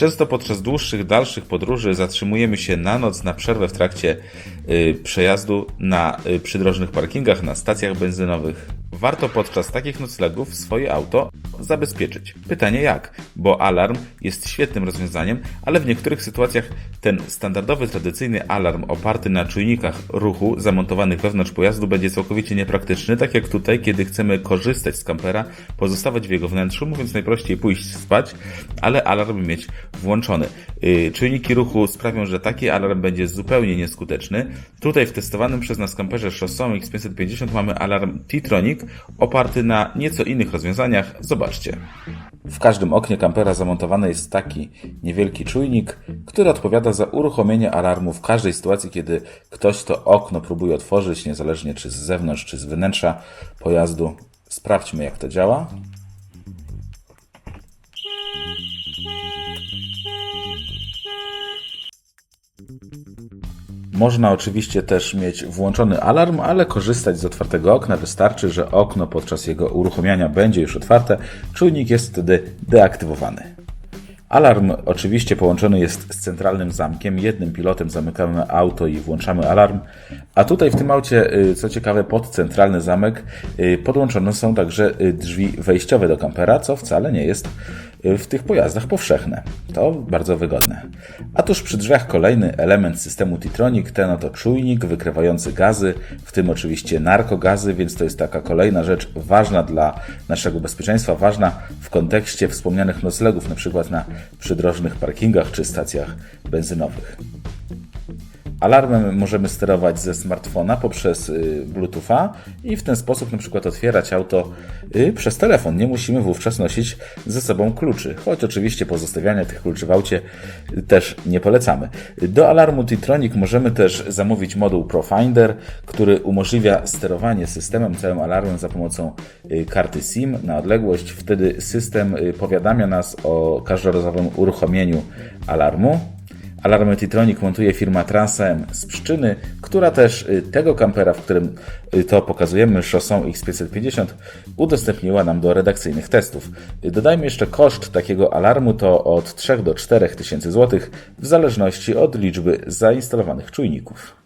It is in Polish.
Często podczas dłuższych, dalszych podróży zatrzymujemy się na noc na przerwę w trakcie y, przejazdu na y, przydrożnych parkingach, na stacjach benzynowych. Warto podczas takich noclegów swoje auto zabezpieczyć. Pytanie jak? Bo alarm jest świetnym rozwiązaniem, ale w niektórych sytuacjach ten standardowy, tradycyjny alarm oparty na czujnikach ruchu zamontowanych wewnątrz pojazdu będzie całkowicie niepraktyczny, tak jak tutaj, kiedy chcemy korzystać z kampera, pozostawać w jego wnętrzu, mówiąc najprościej pójść spać, ale alarm mieć włączony. Yy, Czujniki ruchu sprawią, że taki alarm będzie zupełnie nieskuteczny. Tutaj w testowanym przez nas kamperze Chaussee X550 mamy alarm T-Tronic oparty na nieco innych rozwiązaniach. Zobaczcie. W każdym oknie kampera zamontowany jest taki niewielki czujnik, który odpowiada za uruchomienie alarmu w każdej sytuacji, kiedy ktoś to okno próbuje otworzyć, niezależnie czy z zewnątrz, czy z wnętrza pojazdu. Sprawdźmy, jak to działa. Można oczywiście też mieć włączony alarm, ale korzystać z otwartego okna wystarczy, że okno podczas jego uruchomienia będzie już otwarte, czujnik jest wtedy deaktywowany. Alarm oczywiście połączony jest z centralnym zamkiem. Jednym pilotem zamykamy auto i włączamy alarm. A tutaj w tym aucie, y, co ciekawe, pod centralny zamek y, podłączone są także y, drzwi wejściowe do kampera, co wcale nie jest w tych pojazdach powszechne. To bardzo wygodne. A tuż przy drzwiach kolejny element systemu Titronic, ten oto czujnik wykrywający gazy, w tym oczywiście narkogazy, więc to jest taka kolejna rzecz ważna dla naszego bezpieczeństwa, ważna w kontekście wspomnianych noclegów, na przykład na przydrożnych parkingach czy stacjach benzynowych. Alarmem możemy sterować ze smartfona poprzez y, Bluetootha i w ten sposób na przykład otwierać auto y, przez telefon. Nie musimy wówczas nosić ze sobą kluczy, choć oczywiście pozostawiania tych kluczy w aucie y, też nie polecamy. Do alarmu T-Tronic możemy też zamówić moduł Profinder, który umożliwia sterowanie systemem, całym alarmem za pomocą karty SIM na odległość. Wtedy system powiadamia nas o każdorazowym uruchomieniu alarmu. Alarmy Titronic montuje firma Transam z Pszczyny, która też y, tego kampera, w którym y, to pokazujemy, Chaussee X550, udostępniła nam do redakcyjnych testów. Y, Dodajmy jeszcze koszt takiego alarmu to od 3 do 4 tysięcy złotych, w zależności od liczby zainstalowanych czujników.